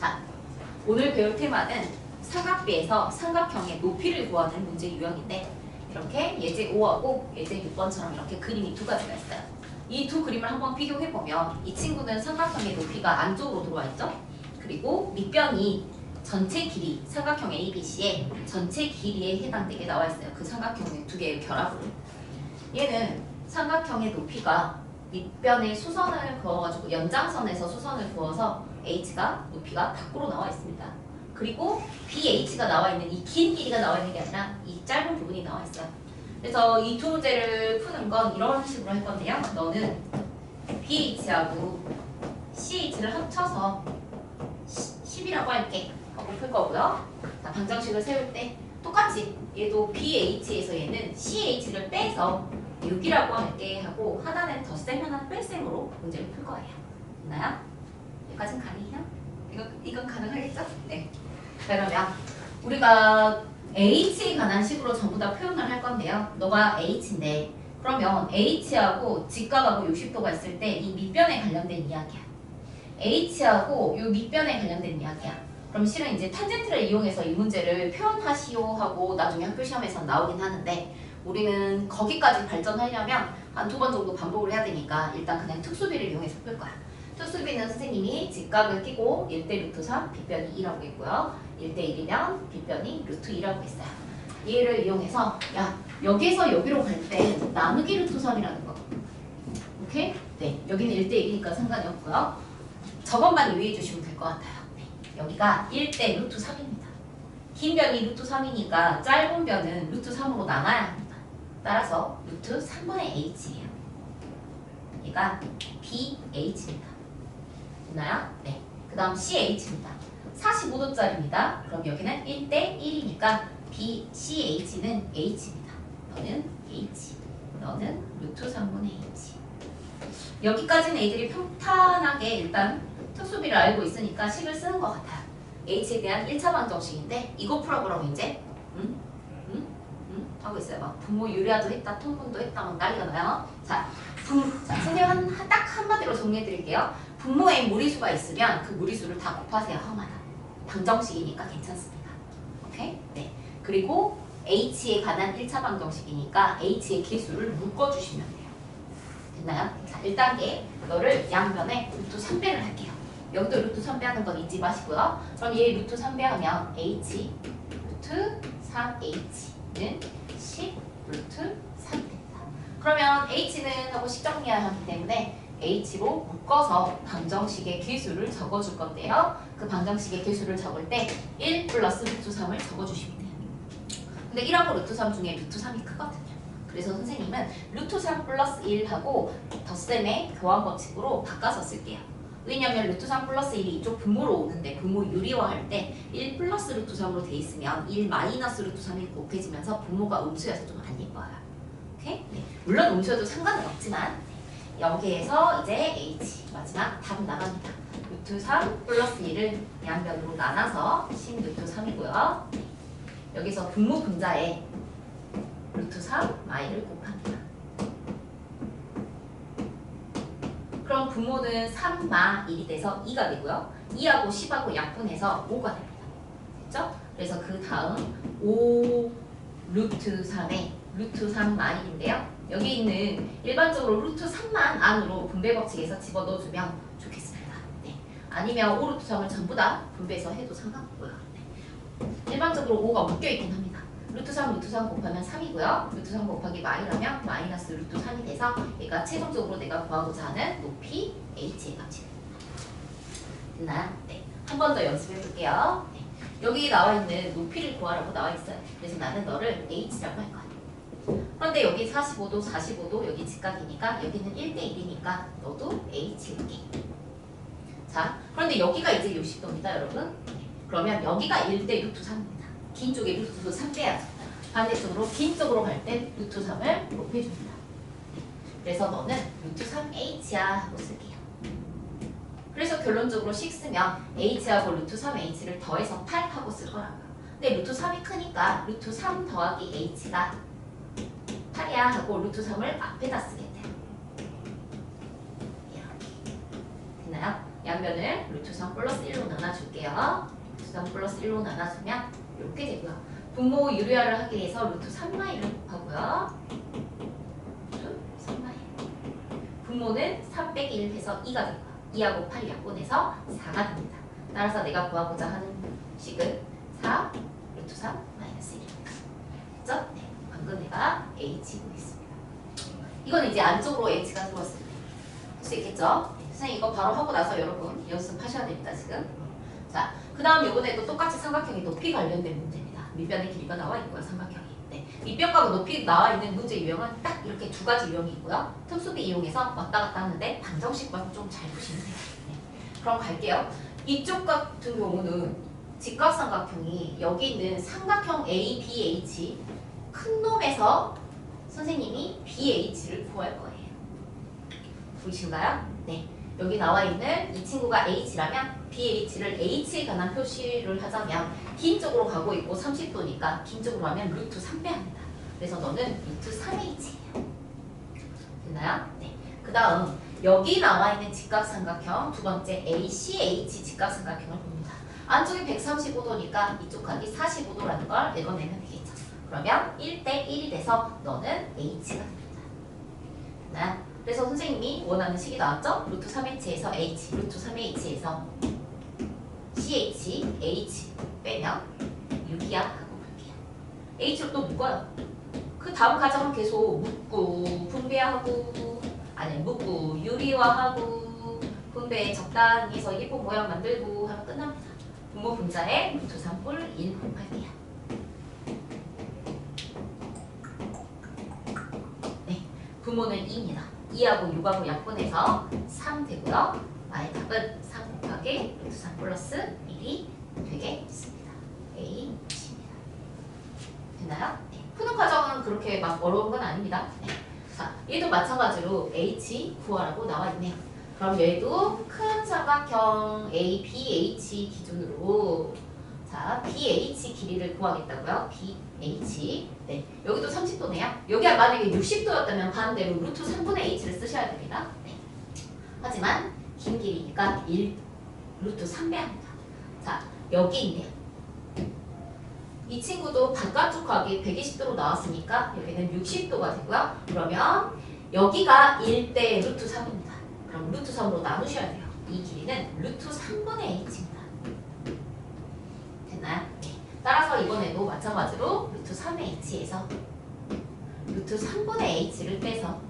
자, 오늘 배울 테마는 삼각비에서 삼각형의 높이를 구하는 문제 유형인데 이렇게 예제 5하고 예제 6번처럼 이렇게 그림이 두 가지가 있어요. 이 두 그림을 한번 비교해 보면 이 친구는 삼각형의 높이가 안쪽으로 들어와 있죠. 그리고 밑변이 전체 길이 삼각형 ABC의 전체 길이에 해당되게 나와 있어요. 그 삼각형의 두 개의 결합으로. 얘는 삼각형의 높이가 밑변에 수선을 그어가지고 연장선에서 수선을 그어서 h가 높이가 밖으로 나와 있습니다. 그리고 BH가 나와 있는 이 긴 길이가 나와 있는 게 아니라 이 짧은 부분이 나와 있어요. 그래서 이 두 문제를 푸는 건 이런 식으로 할 건데요. 너는 BH하고 CH를 합쳐서 10이라고 할게. 하고 풀 거고요. 자, 방정식을 세울 때 똑같이 얘도 BH에서 얘는 CH를 빼서 6이라고 할게 하고 하나는 덧셈 하나는 뺄셈으로 문제를 풀 거예요. 됐나요? 여기까지는 가능해요? 이건, 이건 가능하겠죠? 네. 그러면 우리가 H에 관한 식으로 전부 다 표현을 할 건데요. 너가 H인데 그러면 H하고 직각하고 60도가 있을 때 이 밑변에 관련된 이야기야. H하고 이 밑변에 관련된 이야기야. 그럼 실은 이제 탄젠트를 이용해서 이 문제를 표현하시오 하고 나중에 학교 시험에서 나오긴 하는데 우리는 거기까지 발전하려면 한 두 번 정도 반복을 해야 되니까 일단 그냥 특수비를 이용해서 풀 거야. 특수비는 선생님이 직각을 끼고 1대 루트 3, 빗변이 2라고 있고요. 1대 1이면 빗변이 루트 2라고 있어요. 얘를 이용해서 야 여기서 여기로 갈 때 나누기 루트 3이라는 거. 오케이? 네, 여기는 1대 1이니까 상관이 없고요. 저것만 유의해 주시면 될 것 같아요. 네, 여기가 1대 루트 3입니다. 긴 변이 루트 3이니까 짧은 변은 루트 3으로 나눠야 합니다. 따라서 루트 3분의 h예요. 얘가 BH입니다. 됐나요? 네. 그 다음 CH입니다. 45도짜리입니다. 그럼 여기는 1대 1이니까 BCH는 H입니다. 너는 H. 너는 루트 3분의 H. 여기까지는 애들이 평탄하게 일단 특수비를 알고 있으니까 식을 쓰는 것 같아요. H에 대한 1차 방정식인데 이거 풀어보라고 이제 응? 응? 응? 하고 있어요. 막 분모 유리화도 했다, 통분도 했다, 막 난리가 나요. 자, 분, 자 선생님 한, 한- 딱 한마디로 정리해드릴게요. 분모에 무리수가 있으면 그 무리수를 다 곱하세요. 항마다. 방정식이니까 괜찮습니다. 오케이? 네. 그리고 H에 관한 1차 방정식이니까 H의 개수를 묶어주시면 돼요. 됐나요? 자, 1단계 너를 양변에 루트 3배를 할게요. 여기도 루트 3배 하는 건 잊지 마시고요. 그럼 얘 루트 3배 하면 H 루트 3H는 10 루트 3 된다. 그러면 H는 하고 식 정리해야 하기 때문에 H로 묶어서 방정식의 개수를 적어줄 건데요. 그 방정식의 개수를 적을 때 1 플러스 루트 3을 적어주시면 돼요. 근데 1하고 루트 3 중에 루트 3이 크거든요. 그래서 선생님은 루트 3 플러스 1하고 덧셈의 교환 법칙으로 바꿔서 쓸게요. 왜냐면 루트 3 플러스 1이 이쪽 분모로 오는데 분모 유리화할 때 1 플러스 루트 3으로 돼 있으면 1 마이너스 루트 3이 곱해지면서 분모가 음수여서 좀 안 예뻐요. 오케이? 네. 물론 음수여도 상관은 없지만 네. 여기에서 이제 H 마지막 답은 나갑니다. 루트 3 플러스 1을 양변으로 나눠서 10 루트 3이고요. 여기서 분모 분자에 루트 3 마이를 곱합니다. 그럼 분모는 3마 1이 돼서 2가 되고요. 2하고 10하고 약분해서 5가 됩니다. 됐죠? 그래서 그 다음 5 루트 3에 루트 3 마일인데요. 여기 있는 일반적으로 루트 3만 안으로 분배 법칙에서 집어넣어주면 좋겠습니다. 네. 아니면 5 루트 3을 전부 다 분배해서 해도 상관없고요. 네. 일반적으로 5가 묶여있긴 합니다. 루트 3, 루트 3 곱하면 3이고요. 루트 3 곱하기 마이라면 마이너스 루트 3이 돼서 얘가 최종적으로 내가 구하고자 하는 높이 h의 값이 됩니다. 됐나요? 네. 한 번 더 연습해 볼게요. 네. 여기 나와 있는 높이를 구하라고 나와 있어요. 그래서 나는 너를 h라고 할 거야. 그런데 여기 45도, 45도 여기 직각이니까 여기는 1대 1이니까 너도 h일게. 자, 그런데 여기가 이제 60도입니다, 여러분. 그러면 여기가 1대 루트 3입니다. 긴 쪽에 루트 3 빼야죠. 반대쪽으로 긴 쪽으로 갈땐 루트 3을 곱해줍니다. 그래서 너는 루트 3h야 하고 쓸게요. 그래서 결론적으로 식 쓰면 h하고 루트 3h를 더해서 8 하고 쓸 거라고요. 근데 루트 3이 크니까 루트 3 더하기 h가 8이야 하고 루트 3을 앞에다 쓰게 돼요. 이렇게. 됐나요? 양변을 루트 3 플러스 1로 나눠줄게요. 루트 3 플러스 1로 나눠주면 이렇게 되고요. 분모 유리화를 하기 위해서 루트 3마이를 곱하고요. 루트 3마이. 분모는 3 빼기 1 해서 2가 되고요. 2하고 8 약분해서 4가 됩니다. 따라서 내가 구하고자 하는 식은 4 루트 3 마이너스 1입니다. 됐죠? 네. 방금 내가 H 구했습니다. 이건 이제 안쪽으로 H가 들어왔을 때. 할수 있겠죠? 네, 선생님 이거 바로 하고 나서 여러분 연습하셔야 됩니다 지금. 자, 그 다음 요번에도 똑같이 삼각형이 높이 관련된 문제입니다. 밑변의 길이가 나와 있고요, 삼각형이. 네, 밑변과 높이 나와 있는 문제 유형은 딱 이렇게 두 가지 유형이 있고요. 특수비 이용해서 왔다 갔다 하는데 방정식만 좀 잘 보시면 돼요. 네. 그럼 갈게요. 이쪽 같은 경우는 직각삼각형이 여기 있는 삼각형 A, B, H 큰 놈에서 선생님이 BH를 구할 거예요. 보이신가요? 네. 여기 나와 있는 이 친구가 H라면 BH를 H에 관한 표시를 하자면 긴 쪽으로 가고 있고 30도니까 긴 쪽으로 하면 루트 3 빼야 합니다. 그래서 너는 루트 3H예요. 됐나요? 네. 그 다음 여기 나와 있는 직각삼각형 두 번째 ACH 직각삼각형을 봅니다. 안쪽이 135도니까 이쪽 각이 45도라는 걸 읽어내면 되겠죠. 그러면 1대 1이 돼서 너는 H가 됩니다. 됐나요? 그래서 선생님이 원하는 식이 나왔죠? 루트 3h에서 h, 루트 3h에서 ch, h 빼면 6이야 하고 볼게요. h로 또 묶어요. 그 다음 과정은 계속 묶고 분배하고 아니 묶고 유리화하고 분배 적당히 해서 예쁜 모양 만들고 하면 끝납니다. 분모 분자에 루트 3뿔 1 곱 분모는 2입니다. 2하고 6하고 약분해서 3 되고요. 나의 답은 3 곱하기 루트 3 플러스 1이 되겠습니다. H입니다. 됐나요? 네. 푸는 과정은 그렇게 막 어려운 건 아닙니다. 네. 자, 얘도 마찬가지로 H 구하라고 나와 있네요. 그럼 얘도 큰 삼각형 A, B, H 기준으로 자, BH 길이를 구하겠다고요. BH. 네. 여기도 30도네요. 여기가 만약에 60도였다면 반대로 루트 3분의 H를 쓰셔야 됩니다. 네. 하지만 긴 길이니까 1 루트 3배 합니다. 자, 여기 있네요. 이 친구도 바깥쪽 각이 120도로 나왔으니까 여기는 60도가 되고요. 그러면 여기가 1대 루트 3입니다. 그럼 루트 3으로 나누셔야 돼요. 이 길이는 루트 3분의 H입니다. 됐나요? 네. 따라서 이번에도 마찬가지로 루트 3h에서 루트 3분의 h를 빼서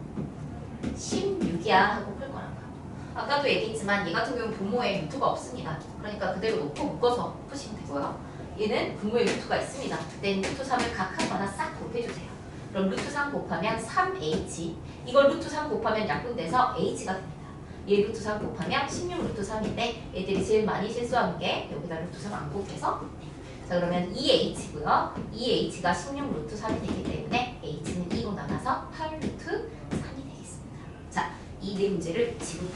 16이야 하고 풀 거라고요. 아까도 얘기했지만 얘 같은 경우는 분모에 루트가 없습니다. 그러니까 그대로 놓고 묶어서 푸시면 되고요. 얘는 분모에 루트가 있습니다. 그때는 루트 3을 각 하거나 싹 곱해주세요. 그럼 루트 3 곱하면 3h 이걸 루트 3 곱하면 약분돼서 h가 됩니다. 얘 루트 3 곱하면 16 루트 3인데 애들이 제일 많이 실수하는 게 여기다 루트 3 안 곱해서 자 그러면 2h고요. 2h가 16 루트 3이 되기 때문에 h는 2로 나눠서 8 루트 3이 되겠습니다. 자, 이 네 문제를 지금